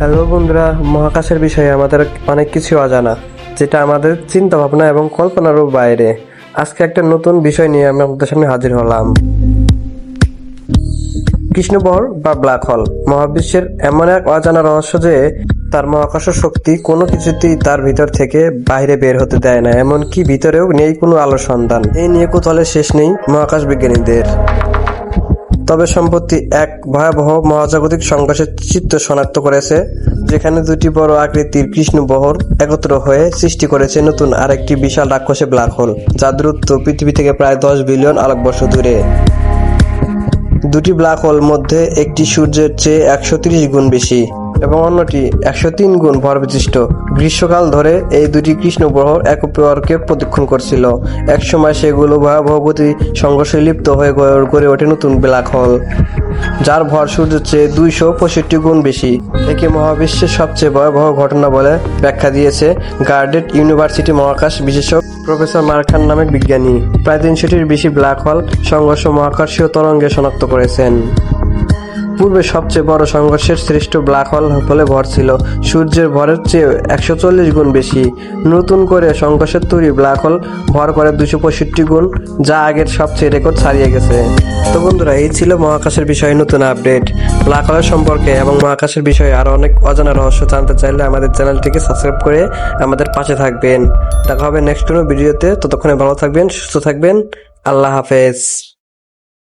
Hello বন্ধুরা, মহাকাশের বিষয়ে আমাদের অনেক কিছু অজানা, যেটা আমাদের চিন্তা ভাবনা এবং কল্পনারও বাইরে। আজকে একটা নতুন বিষয় নিয়ে আমি আপনাদের সামনে হাজির হলাম। কৃষ্ণবহর বা ব্ল্যাক হোল, মহাবিশ্বের এমন এক অজানা রহস্য যে তার মহাকাশ শক্তি কোনো কিছুতেই তার ভিতর থেকে বাইরে বের হতে দেয় না, এমনকি ভিতরেও নেই কোনো আলোর সন্ধান। এই নিয়ে কোথাও শেষ নেই মহাকাশ বিজ্ঞানীদের। তবে সম্প্রতি এক ভয়াবহ মহাজাগতিক সংঘর্ষের চিত্র শনাক্ত করেছে, যেখানে দুটি বড় আকৃতির কৃষ্ণ বহর একত্র হয়ে সৃষ্টি করেছে নতুন আরেকটি বিশাল রাক্ষসে ব্ল্যাক হোল যা দূরত্ব পৃথিবী থেকে প্রায় দশ বিলিয়ন আলোকবর্ষ দূরে। দুটি ব্ল্যাক হোল মধ্যে একটি সূর্যের চেয়ে একশো গুণ বেশি এবং অন্যটি একশো তিন গুণ ভর বিশিষ্ট গ্রীষ্মকাল ধরে এই দুটি কৃষ্ণ গ্রহ এক অপরকে প্রদক্ষিণ করছিল। একসময় সেগুলো ভয়াবহ গতি সংঘর্ষে লিপ্ত হয়ে গড়ে ওঠে নতুন ব্ল্যাক হোল। যার ভর সূর্যের চেয়ে দুইশো পঁয়ষট্টি গুণ বেশি। একে মহাবিশ্বের সবচেয়ে ভয়াবহ ঘটনা বলে ব্যাখ্যা দিয়েছে গার্ডেট ইউনিভার্সিটি মহাকাশ বিশেষজ্ঞ প্রফেসর মার্খান নামের বিজ্ঞানী। প্রায় তিনশোটির বেশি ব্ল্যাক হোল সংঘর্ষ মহাকাশীয় তরঙ্গে শনাক্ত করেছেন। পূর্বে সবচেয়ে বড় সংঘর্ষের শ্রেষ্ঠ ব্ল্যাক হোল বলে ভর ছিল। সূর্যের ভরের চেয়ে একশো চল্লিশ গুণ বেশি। নতুন করে সংঘর্ষের তৈরি ব্ল্যাক হোল ভর করে দুশো পঁয়ষট্টি গুণ, যা আগের সবচেয়ে রেকর্ড ছাড়িয়ে গেছে। তো বন্ধুরা, এই ছিল মহাকাশের বিষয়ে নতুন আপডেট। ব্ল্যাক হোলের সম্পর্কে এবং মহাকাশের বিষয়ে আরও অনেক অজানা রহস্য জানতে চাইলে আমাদের চ্যানেলটিকে সাবস্ক্রাইব করে আমাদের পাশে থাকবেন। দেখা হবে নেক্সট কোনো ভিডিওতে। ততক্ষণে ভালো থাকবেন, সুস্থ থাকবেন। আল্লাহ হাফেজ।